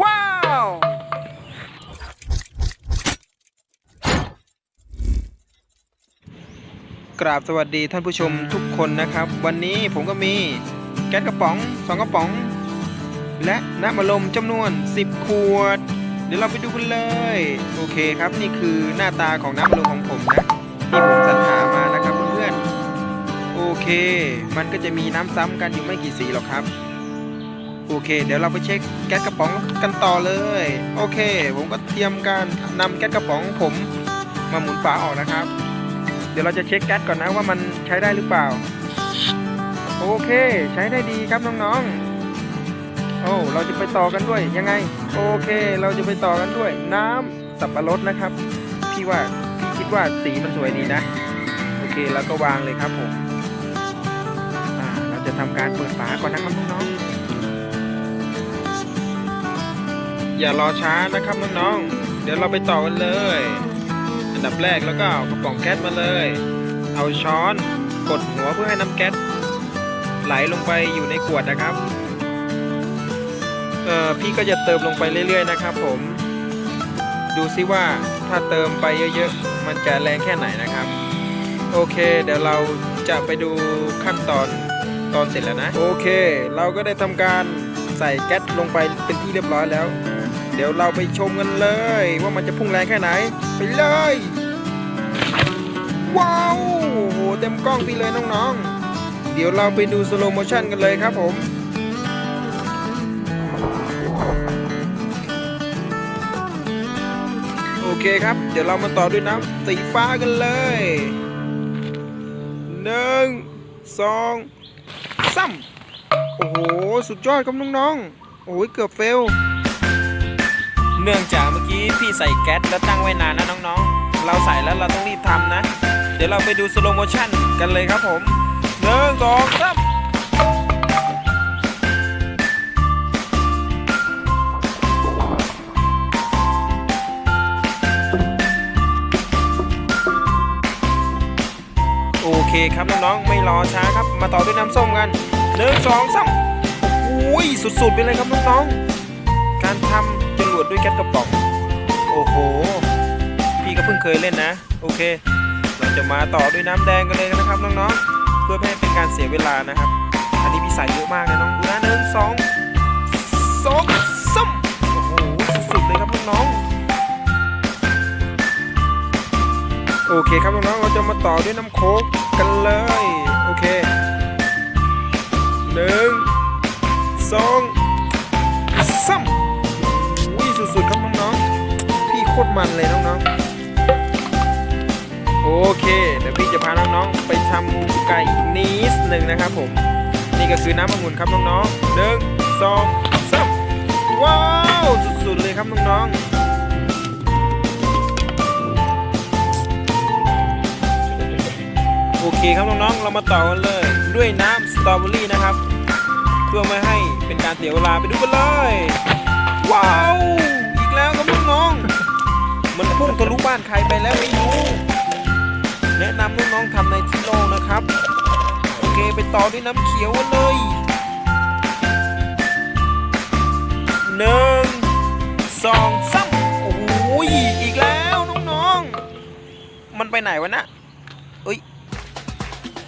ว้าว กราบสวัสดีท่านผู้ชมทุกคนนะครับ วันนี้ผมก็มีแก๊สกระป๋องสองกระป๋อง และน้ำอัดลมจำนวน 10 ขวด เดี๋ยวเราไปดูกันเลย โอเคครับนี่คือหน้าตาของน้ำอัดลมของผมนะที่ผมสรรหามานะครับเพื่อนๆโอเค มันก็จะมีน้ำซ้ำกันอยู่ไม่กี่สีหรอกครับ โอเค เดี๋ยวเราไปเช็คแก๊สกระป๋องกันต่อเลย โอเค ผมก็เตรียมการนำแก๊สกระป๋องผมมาหมุนฝาออกนะครับ เดี๋ยวเราจะเช็คแก๊สก่อนนะว่ามันใช้ได้หรือเปล่า โอเค ใช้ได้ดีครับน้องๆ โอ้เราจะไปต่อกันด้วยยังไง โอเค เราจะไปต่อกันด้วย น้ำสับปะรดนะครับ พี่ว่าพี่คิดว่าสีมันสวยดีนะ โอเคแล้วก็วางเลยครับผมเราจะทำการเปิดฝาก่อนนะครับน้องๆ อย่ารอช้านะครับน้องๆ เดี๋ยวเราไปต่อกันเลย อันดับแรกแล้วก็เอากระป๋องแก๊สมาเลย เอาช้อนกดหัวเพื่อให้น้ำแก๊สไหลลงไปอยู่ในขวดนะครับ เอ่อพี่ก็จะเติมลงไปเรื่อย ๆ นะครับ ผม ดูซิว่าถ้าเติมไปเยอะๆ มันจะแรงแค่ไหนนะครับ โอเค เดี๋ยวเราจะไปดูขั้นตอนตอนเสร็จแล้วนะ โอเค เราก็ได้ทำการใส่แก๊สลงไปเป็นที่เรียบร้อยแล้ว เดี๋ยวเราไปชมกันเลย ว่ามันจะพุ่งแรงแค่ไหน ไปเลย ว้าวโหเต็มกล้องพี่เลยน้องๆ เดี๋ยวเราไปดูสโลโมชั่นกันเลยครับผมโอเคครับ เดี๋ยวเรามาต่อด้วยน้ำสีฟ้ากันเลยหนึ่งสองสามโอ้โห สุดยอดครับน้องๆ โอ้ยเกือบเฟล เนื่องจากเมื่อกี้พี่ใส่แก๊สแล้วตั้งไว้นานนะน้องๆ เราใส่แล้วเราต้องรีบทำนะ เดี๋ยวเราไปดูสโลโมชั่นกันเลยครับผมหนึ่งสองสามโอเคครับน้องๆ ไม่รอช้าครับ มาต่อด้วยน้ำส้มกันหนึ่งสองสามโอ้ยสุดๆไปเลยครับน้องๆ ดด้วยแก๊สกระป๋อง โอ้โห พี่ก็เพิ่งเคยเล่นนะ โอเค เราจะมาต่อด้วยน้ำแดงกันเลยนะครับน้องๆ เพื่อไม่ให้เป็นการเสียเวลานะครับ อันนี้พี่ใส่เยอะมากนะน้องดูนะหนึ่งสองสองซ้ำโอ้โห สุดๆเลยครับน้องๆโอเคครับน้องๆเราจะมาต่อด้วยน้ำโค้กกันเลย โอเคหนึ่งสอง คตรมันเลยน้องๆ โอเคเดี๋ยวพี่จะพาน้องๆ ไปทำไก่นิดหนึ่งนะครับผม นี่ก็คือน้ำองุ่นครับน้องๆหนึ่งสองสามว้าว สุดๆเลยครับน้องๆโอเคครับน้องๆ เรามาต่อกันเลยด้วยน้ำสตรอเบอรี่นะครับ เพื่อไม่ให้เป็นการเสียเวลาไปดูกันเลย ว้าว มันพุ่งทะลุบ้านใครไปแล้วไม่รู้ แนะนำน้องๆทำในที่โล่งนะครับ โอเคไปต่อด้วยน้ำเขียวกันเลยหนึ่งสองสามโอ้ยอีกแล้วน้องๆ มันไปไหนวะนะเอ้ย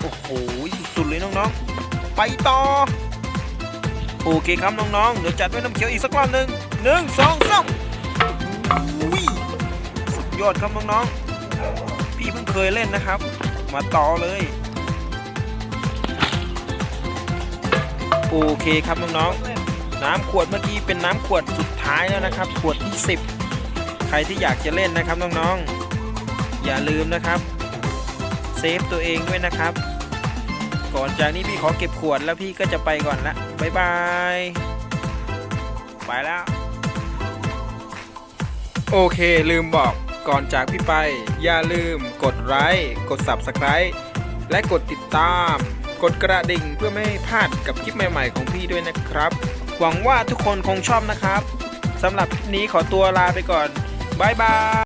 โอ้โหสุดๆเลยน้องๆ ไปต่อ โอเคครับน้องๆ เดี๋ยวจัดด้วยน้ำเขียวอีกสักรอบหนึ่งหนึ่งสองสามอุ้ย ยอดครับน้องๆพี่เพิ่งเคยเล่นนะครับ มาต่อเลย โอเคครับน้องๆน้ำขวดเมื่อกี้เป็นน้ำขวดสุดท้ายแล้วนะครับ ขวดที่ 10 ใครที่อยากจะเล่นนะครับน้องๆอย่าลืมนะครับเซฟตัวเองด้วยนะครับ ก่อนจากนี้พี่ขอเก็บขวดแล้วพี่ก็จะไปก่อนละบ๊ายบายไปแล้ว โอเคลืมบอก ก่อนจากพี่ไป อย่าลืมกดไลค์กด Subscribe และกดติดตาม กดกระดิ่งเพื่อไม่ให้พลาดกับคลิปใหม่ ๆ ของพี่ด้วยนะครับ หวังว่าทุกคนคงชอบนะครับสำหรับคลิปนี้ขอตัวลาไปก่อนบ๊ายบาย